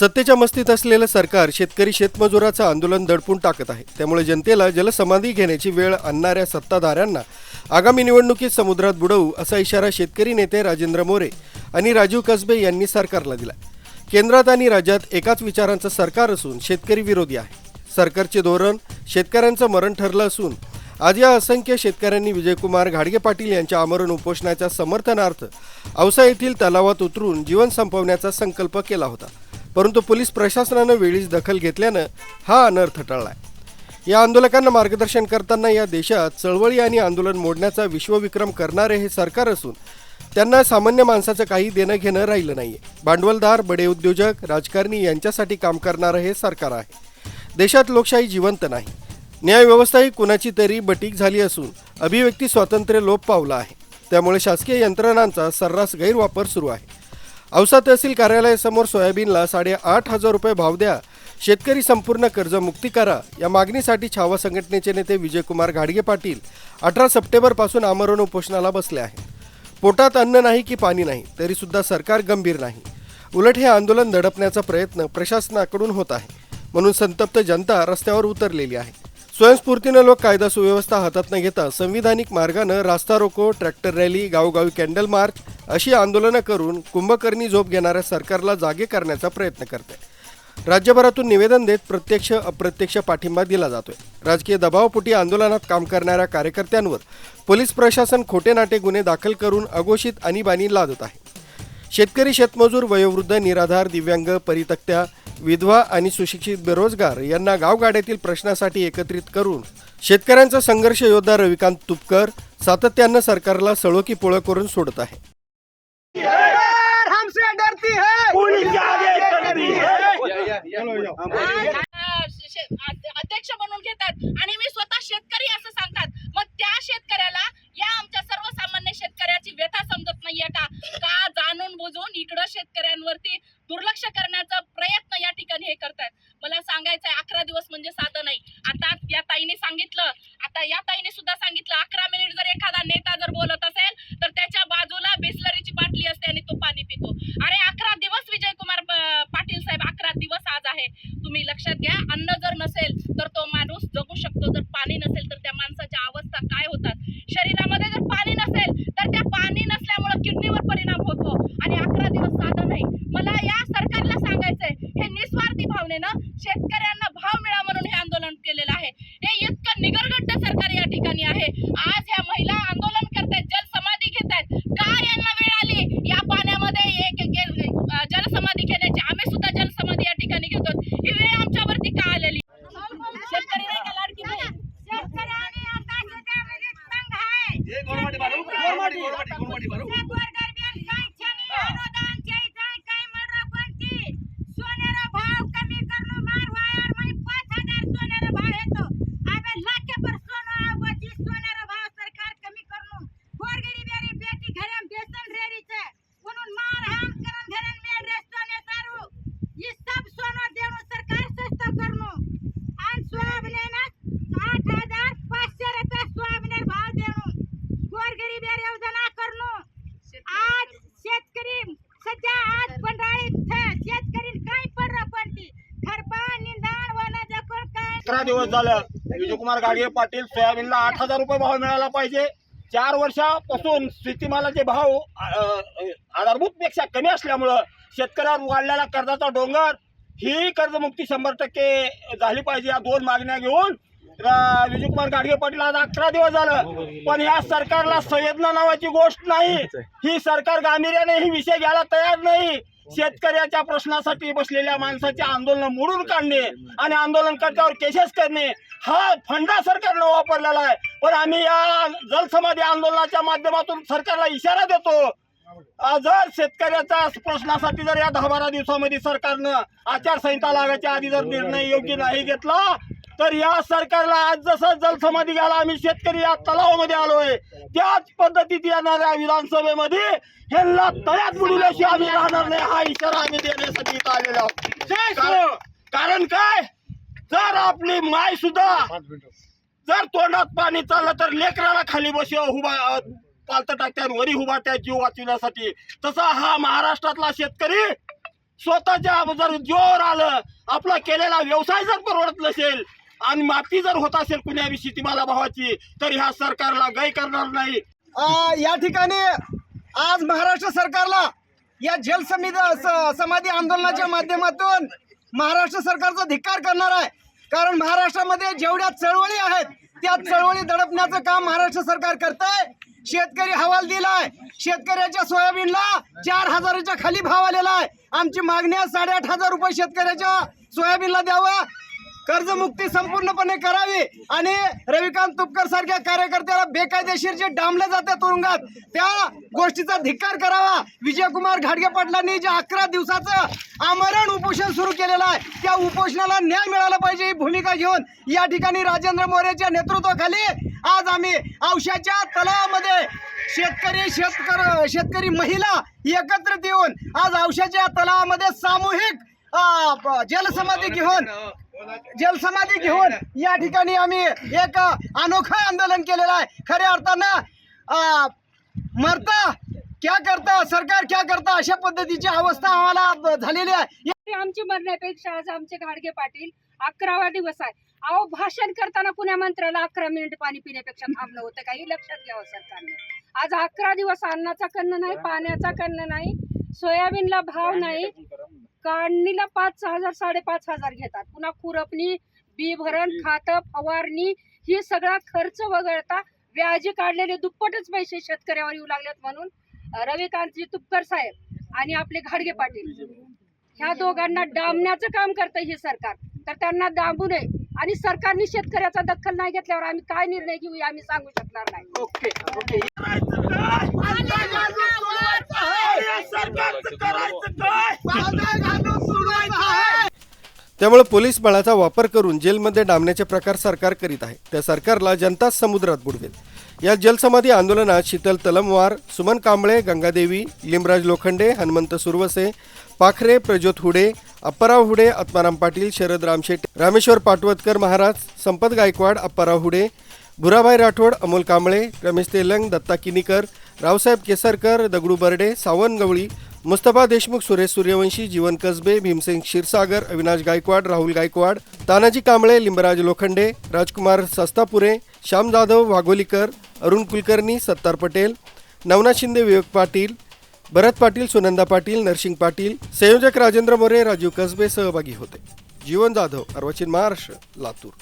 सत्तेच्या मस्तीत असलेलं सरकार शेतकरी शेतमजुराचं आंदोलन दडपून टाकत आहे. त्यामुळे जनतेला जलसमाधी घेण्याची वेळ आणणाऱ्या सत्ताधाऱ्यांना आगामी निवडणुकीत समुद्रात बुडवू असा इशारा शेतकरी नेते राजेंद्र मोरे आणि राजीव कसबे यांनी सरकारला दिला केंद्रात आणि राज्यात एकाच विचारांचं सरकार असून शेतकरी विरोधी आहे. सरकारचे धोरण शेतकऱ्यांचं मरण ठरलं असून आज या असंख्य शेतकऱ्यांनी विजयकुमार घाडगे पाटील यांच्या आमरण उपोषणाच्या समर्थनार्थ औसा येथील तलावात उतरून जीवन संपवण्याचा संकल्प केला होता. परंतु पोलीस प्रशासनानं वेळीच दखल घेतल्यानं हा अनर्थ टळला या आंदोलकांना मार्गदर्शन करताना या देशात चळवळी आणि आंदोलन मोडण्याचा विश्वविक्रम करणारे हे सरकार असून त्यांना सामान्य माणसाचं काही देणं घेणं राहिलं नाही भांडवलदार बडे उद्योजक राजकारणी यांच्यासाठी काम करणारं हे सरकार आहे. देशात लोकशाही जिवंत नाही. न्यायव्यवस्थाही कुणाची तरी बटीक झाली असून अभिव्यक्ती स्वातंत्र्य लोप पावलं आहे. त्यामुळे शासकीय यंत्रणांचा सर्रास गैरवापर सुरू आहे. औसा तहसील कार्यालयासमोर सोयाबीनला साडेआठ हजार रुपये भाव द्या. शेतकरी संपूर्ण कर्जमुक्ती करा. या मागणीसाठी छावा संघटनेचे नेते विजयकुमार घाडगे पाटील अठरा सप्टेंबरपासून आमरण उपोषणाला बसले आहेत. पोटात अन्न नाही की पाणी नाही तरीसुद्धा सरकार गंभीर नाही. उलट हे आंदोलन दडपण्याचा प्रयत्न प्रशासनाकडून होत आहे. म्हणून संतप्त जनता रस्त्यावर उतरलेली आहे. स्वयंस्फूर्तीनं लोक कायदा सुव्यवस्था हातात न घेता संविधानिक मार्गानं रास्ता रोको ट्रॅक्टर रॅली गावोगावी कॅन्डल मार्च अशी आंदोलनं करून कुंभकर्णी झोप घेणाऱ्या सरकारला जागे करण्याचा प्रयत्न करते. राज्यभरातून निवेदन देत प्रत्यक्ष अप्रत्यक्ष पाठिंबा दिला जातोय. राजकीय दबावपोटी आंदोलनात काम करणाऱ्या कार्यकर्त्यांवर पोलीस प्रशासन खोटे नाटे गुन्हे दाखल करून अघोषित आणीबाणी लादत आहे. शेतकरी शेतमजूर वयोवृद्ध निराधार दिव्यांग परितक्त्या विधवा आणि सुशिक्षित बेरोजगार यांना गावगाड्यातील प्रश्नासाठी एकत्रित करून शेतकऱ्यांचा संघर्ष योद्धा रविकांत तुपकर सातत्यानं सरकारला सळोकी पोळं करून सोडत आहे. हमसे डरती है। पुलिस आगे करती है। अध्यक्ष म्हणून घेतात आणि मी स्वतः शेतकरी असं सांगतात. मग त्या शेतकऱ्याला या आमच्या सर्वसामान्य ಗುರುಮಡಿ ಗುರುಮಡಿ ಬರು अकरा दिवस झालं. विजयकुमार गाडगे पाटील सोयाबीनला आठ हजार रुपये भाव मिळाला पाहिजे. चार वर्षापासून शेतीमालाचे भाव अ, आधारभूत पेक्षा कमी असल्यामुळं शेतकऱ्यावर वाढलेला कर्जाचा डोंगर ही कर्जमुक्ती शंभर टक्के झाली पाहिजे या दोन मागण्या घेऊन. विजयकुमार गाडगे पाटील आज अकरा दिवस झालं. पण या सरकारला संवेदना नावाची गोष्ट नाही. ही सरकार गांभीर्याने ही विषय घ्यायला तयार नाही. शेतकऱ्याच्या प्रश्नासाठी बसलेल्या माणसाचे आंदोलन मोडून काढणे आणि आंदोलनकर्त्यावर केसेस करणे हा फंडा सरकारनं वापरलेला आहे. पण आम्ही या जलसमाधी आंदोलनाच्या माध्यमातून सरकारला इशारा देतो. जर शेतकऱ्याच्या प्रश्नासाठी जर या दहा बारा दिवसामध्ये सरकारनं आचारसंहिता लागायच्या आधी जर निर्णय योग्य नाही घेतला तर या सरकारला आज जसं जलसमाधी घ्यायला आम्ही शेतकरी या तलावामध्ये आलोय त्याच पद्धतीत येणाऱ्या विधानसभेमध्ये ह्यांना तळ्यात बुडवल्याशिवाय आम्ही राहणार नाही हा इशारा आम्ही देण्यासाठी इथं आलेलो आहोत. कारण- कारण काय? जर आपली माय सुद्धा जर तोंडात पाणी चाललं तर लेकराला खाली बसव उभा पालत टाकत्यात वरी उभा त्या जीव वाचविण्यासाठी. तसा हा महाराष्ट्रातला शेतकरी स्वतःच्या जर जोर आलं. आपला केलेला व्यवसाय जर परवडत नसेल आणि माफी जर होत असेल कुण्या शेतीमाला भावाची तर ह्या सरकारला गय करणार नाही. या ठिकाणी आज महाराष्ट्र सरकारला या जल समाधी आंदोलनाच्या माध्यमातून महाराष्ट्र सरकारचा धिक्कार करणार आहे. कारण महाराष्ट्रामध्ये जेवढ्या चळवळी आहेत त्या चळवळी दडपण्याचं काम महाराष्ट्र सरकार करत आहे शेतकरी हवाल दिलाय. शेतकऱ्याच्या सोयाबीनला चार हजाराच्या खाली भाव आलेला आहे. आमची मागणी आहे साडेआठ हजार रुपये शेतकऱ्याच्या सोयाबीनला द्यावं. कर्जमुक्ती संपूर्णपणे करावी आणि रविकांत तुपकर सारख्या कार्यकर्त्याला बेकायदेशीर जे डांबले जाते तुरुंगात त्या गोष्टीचा धिक्कार करावा. विजयकुमार घाडगे पाटलांनी जे अकरा दिवसाचं आमरण उपोषण सुरू केलेलं आहे त्या उपोषणाला न्याय मिळाला पाहिजे ही भूमिका घेऊन या ठिकाणी राजेंद्र मोरेच्या नेतृत्वाखाली आज आम्ही औषधाच्या तलावामध्ये शेतकरी शेतकर शेतकरी महिला एकत्रित येऊन आज औषधाच्या तलावामध्ये सामूहिक जलसमाधी घेऊन जलसमाधी घेऊन या ठिकाणी आम्ही एक अनोखं आंदोलन केलेलं आहे. खऱ्या अर्थानं मरता क्या करता सरकार क्या करता अशा पद्धतीची अवस्था आम्हाला झालेली आहे. आमची मरण्यापेक्षा आज आमचे घाडगे पाटील अकरावा दिवस आहे. अहो भाषण करताना पुण्या मंत्र्याला अकरा मिनिट पाणी पिण्यापेक्षा थांबलं होतं काही लक्षात घ्यावं सरकारने. आज अकरा दिवस अन्नाचा कन्न नाही पाण्याचा कन्न नाही सोयाबीनला भाव नाही काढणीला पाच हजार साडेपाच हजार घेतात. पुन्हा खुरपणी बी भरण खातं फवारणी ही सगळा खर्च वगळता व्याजी काढलेले दुप्पटच पैसे शेतकऱ्यावर येऊ लागलेत म्हणून रविकांतजी तुपकर साहेब आणि आपले घाडगे पाटील. ह्या दोघांना डांबण्याचं काम करतं हे सरकार. तर त्यांना डांबू नये आणि सरकारने शेतकऱ्याचा दखल नाही घेतल्यावर आम्ही काय निर्णय घेऊ आम्ही सांगू शकणार नाही. ओके ओके सरकारचं करायचं काय त्यामुळे पोलीस बळाचा वापर करून जेलमध्ये डांबण्याचे प्रकार सरकार करीत आहे. त्या सरकारला जनताच समुद्रात बुडवेल. या जलसमाधी आंदोलनात शीतल तलमवार सुमन कांबळे गंगादेवी लिमराज लोखंडे हनुमंत सुरवसे पाखरे प्रज्योत हुडे अप्पाराव हुडे आत्माराम पाटील शरद रामशेट्टी रामेश्वर पाटवतकर महाराज संपत गायकवाड अप्पाराव हुडे भुराभाई राठोड अमोल कांबळे रमेश तेलंग दत्ता किनीकर रावसाहेब केसरकर दगडू बर्डे सावंत गवळी मुस्तफा देशमुख सुरेश सूर्यवंशी जीवन कसबे भीमसिंग क्षीरसागर अविनाश गायकवाड राहुल गायकवाड तानाजी कांबळे लिंबराज लोखंडे राजकुमार सस्तापुरे श्याम जाधव वाघोलीकर अरुण कुलकर्णी सत्तार पटेल नवनाथ शिंदे विवेक पाटील भरत पाटील सुनंदा पाटील नरसिंग पाटील संयोजक राजेंद्र मोरे राजीव कसबे सहभागी होते. जीवन जाधव अर्वाचीन महाराष्ट्र लातूर.